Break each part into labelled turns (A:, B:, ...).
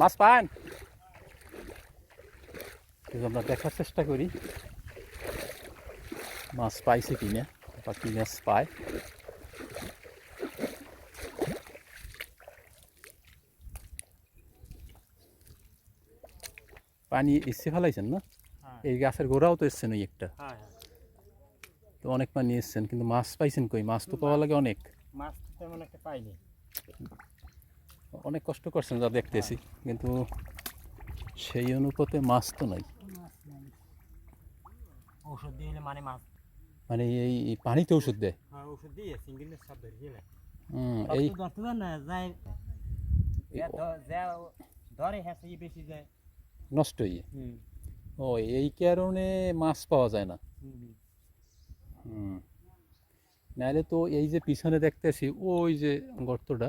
A: মাছ পান? আমরা দেখার চেষ্টা করি। মাছ পাইছে কিনা বা কি মাছ পায়। পানি এসে ফেলাইছেন না?
B: হ্যাঁ।
A: এই গাছের গোড়াও তো এসছেন ওই একটা?
B: হ্যাঁ হ্যাঁ।
A: তো অনেক পানি এসছেন কিন্তু মাছ পাইছেন কই? মাছ তো পাওয়া লাগে অনেক।
B: মাছ তো তেমন একটা পাইনি।
A: অনেক কষ্ট করছেন যা দেখতেছি কিন্তু সেই অনুপাতে মাছ তো নাই।
B: ঔষধ দিয়ে মানে মাছ।
A: মানে এই পানিতে ওষুধ দেয়?
B: হ্যাঁ দিয়ে সিঙ্গেলের সব ধরে
A: হুম, এই
B: না যায় ধরে হ্যাঁ বেশি যায়।
A: নষ্ট হয়ে ও এই কারণে মাছ পাওয়া যায় না।
B: হুম
A: নাহলে তো এই যে পিছনে দেখতেছি ওই যে গর্তটা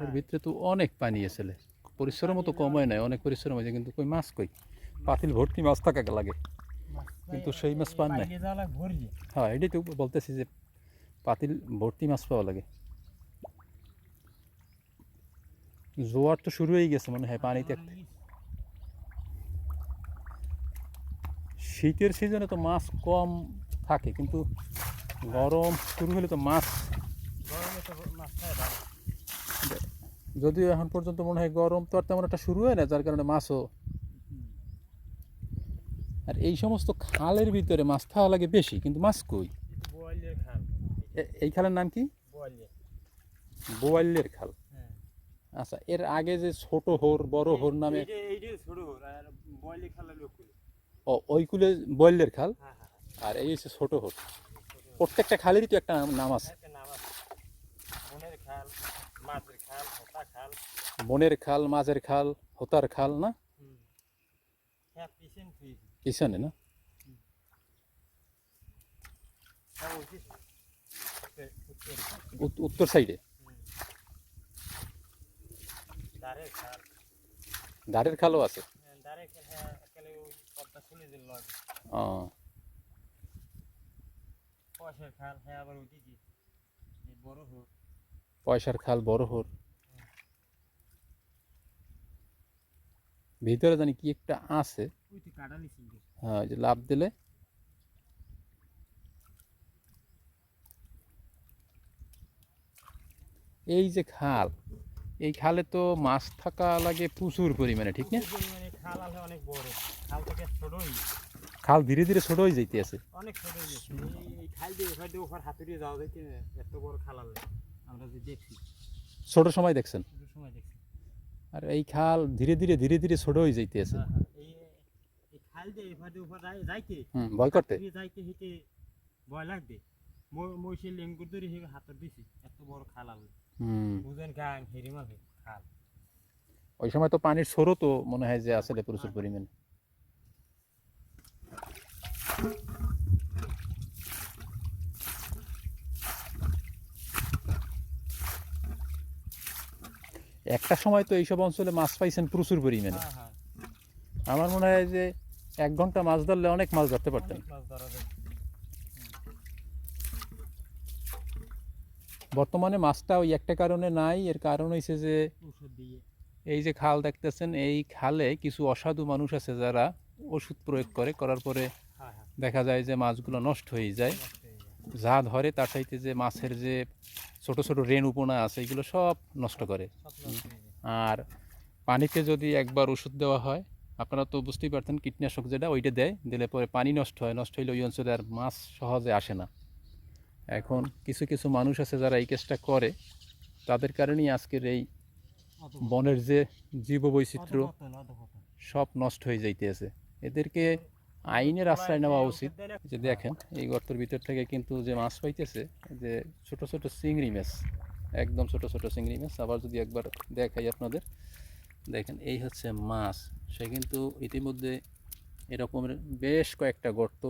A: ওর ভিতরে তো অনেক পানি এসেলে পরিশ্রমও তো কম নাই, অনেক পরিশ্রম হয়েছে কিন্তু কই মাছ কই? পাতিল ভর্তি মাছ থাকা লাগে। কিন্তু সেই মাছ পান নাই। হ্যাঁ এটাই তো বলতেছি যে পাতিল ভর্তি মাছ পাওয়া লাগে। জোয়ার তো শুরু হয়ে গেছে মনে হয় পানিতে। একটা শীতের সিজনে তো মাছ কম থাকে, কিন্তু গরম শুরু হলে তো মাছ
B: গরমে তো মাছ খায়
A: যদিও এখন পর্যন্ত মনে হয় গরম তো আর তেমন একটা শুরু হয় না যার কারণে মাছও। আর এই সমস্ত খালের ভিতরে মাছ খাওয়া লাগে বেশি কিন্তু মাছ কই?
B: বোয়ালের খাল।
A: এই খালের নাম কি?
B: বোয়ালের।
A: বোয়াল্যের খাল।
B: হ্যাঁ।
A: আচ্ছা এর আগে যে ছোট হোর বড় হোর নামে ও ওই কুলে বয়লের খাল?
B: হ্যাঁ হ্যাঁ।
A: আর এই হচ্ছে ছোট হোর। প্রত্যেকটা খালেরই তো একটা নাম- নাম আছে
B: নাম আছে। খাল মাছের খাল হোতা খাল
A: বনের খাল মাঝের খাল হোতার খাল না?
B: হ্যাঁ পিছনে
A: না?
B: হ্যাঁ উত্তর
A: সাইডে? ধারের খালও আছে?
B: পয়সার দাঁড়ের খাল হ্যাঁ একেবারে ওই পদ্মা খুলে দিল লাগে
A: ও,
B: পয়সার খাল হ্যাঁ আবার ওইদিকে এই বড় হোক
A: পয়সার খাল বড় হোর ভিতরে জানি কি একটা আছে। হ্যাঁ যে লাভ দিলে। এই যে খাল এই খালে তো মাছ থাকা লাগে প্রচুর পরিমাণে ঠিক না?
B: খাল আছে অনেক বড়। খাল থেকে ছোটই।
A: খাল ধীরে ধীরে ছোট হয়ে যাইতে আছে।
B: অনেক ছোট হয়ে গেছে এই- এই খাল দিয়ে ওখান দিয়ে ওখানে হাতুড়িয়ে যাওয়া এত বড় খাল আমরা যে দেখছি।
A: ছোট সময় দেখছেন?
B: শুরু সময় দেখছি।
A: আর এই খাল ধীরে ধীরে ধীরে ধীরে ছোট হয়ে যাইতে আছে
B: হ্যাঁ হ্যাঁ
A: ভয় করতে।
B: ভয় লাগবে। মহিষের ধরে হাতর দিছি এত বড় খাল আলে। বুঝেন খাল।
A: ওই সময় তো পানির স্রোতও মনে হয় যে আসলে প্রচুর পরিমাণে। একটা সময় তো এইসব অঞ্চলে মাছ পাইছেন প্রচুর পরিমাণে।
B: হ্যাঁ হ্যাঁ।
A: আমার মনে হয় যে এক ঘণ্টা মাছ ধরলে অনেক মাছ ধরতে পারতেন। বর্তমানে মাছটা ওই একটা কারণে নাই এর কারণ হয়েছে যে এই যে খাল দেখতেছেন এই খালে কিছু অসাধু মানুষ আছে যারা ওষুধ প্রয়োগ করে করার পরে
B: হ্যাঁ
A: দেখা যায় যে মাছগুলো নষ্ট হয়ে যায়। যা ধরে তার চাইতে যে মাছের যে ছোট ছোট উপনা আছে এগুলো সব নষ্ট করে। আর পানিতে যদি একবার ওষুধ দেওয়া হয় আপনারা তো বুঝতেই পারতেন কীটনাশক যেটা ওইটা দেয় দিলে পরে পানি নষ্ট হয় নষ্ট হইলে ওই অঞ্চলে আর মাছ সহজে আসে না এখন কিছু কিছু মানুষ আছে যারা এই কেসটা করে তাদের কারণেই আজকের এই বনের যে
B: অধপতন, অধপতন।
A: সব নষ্ট হয়ে যাইতেছে এদেরকে আইনের আশ্রয় নেওয়া উচিত। যে দেখেন এই গর্তের ভিতর থেকে কিন্তু যে মাছ পাইতেছে যে ছোট ছোট চিংড়ি মাছ একদম ছোট ছোট চিংড়ি মাছ আবার যদি একবার দেখাই আপনাদের দেখেন এই হচ্ছে মাছ। সে কিন্তু ইতিমধ্যে এরকমের বেশ কয়েকটা গর্ত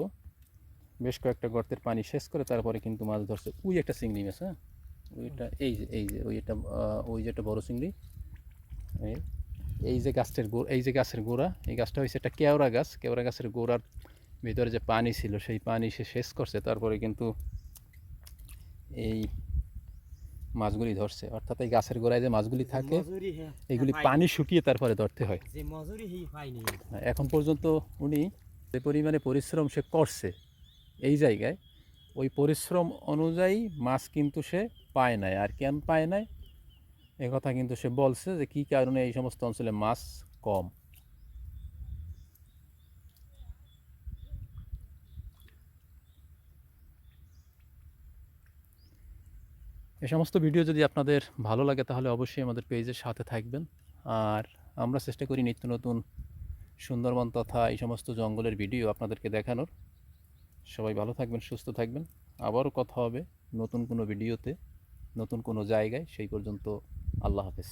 A: বেশ কয়েকটা গর্তের পানি শেষ করে তারপরে কিন্তু মাছ ধরছে। ওই একটা চিংড়ি মাছ হ্যাঁ? ওইটা এই যে এই যে ওই একটা ওই যে একটা বড়ো চিংড়ি এই- এই যে গাছটার গো এই যে গাছের গোড়া এই গাছটা হয়েছে একটা কেওড়া গাছ। কেওড়া গাছের গোড়ার ভিতরে যে পানি ছিল সেই পানি সে শেষ করছে তারপরে কিন্তু এই মাছগুলি ধরছে। অর্থাৎ এই গাছের গোড়ায় যে মাছগুলি থাকে এগুলি পানি। শুকিয়ে তারপরে ধরতে হয়। এখন পর্যন্ত উনি যে পরিমাণে পরিশ্রম সে করছে এই জায়গায় ওই পরিশ্রম অনুযায়ী মাছ কিন্তু সে পায় নাই আর কেন পায় নাই? কথা কিন্তু সে বলছে যে কী কারণে এই সমস্ত অঞ্চলে মাছ কম? এ সমস্ত ভিডিও যদি আপনাদের ভালো লাগে তাহলে অবশ্যই আমাদের পেজের সাথে থাকবেন। আর আমরা চেষ্টা করি নিত্য নতুন সুন্দরবন তথা এই সমস্ত জঙ্গলের ভিডিও আপনাদেরকে দেখানোর। সবাই ভালো থাকবেন, সুস্থ থাকবেন। আবারও কথা হবে নতুন কোনো ভিডিওতে, নতুন কোনো জায়গায়। সেই পর্যন্ত আল্লাহ হাফেজ।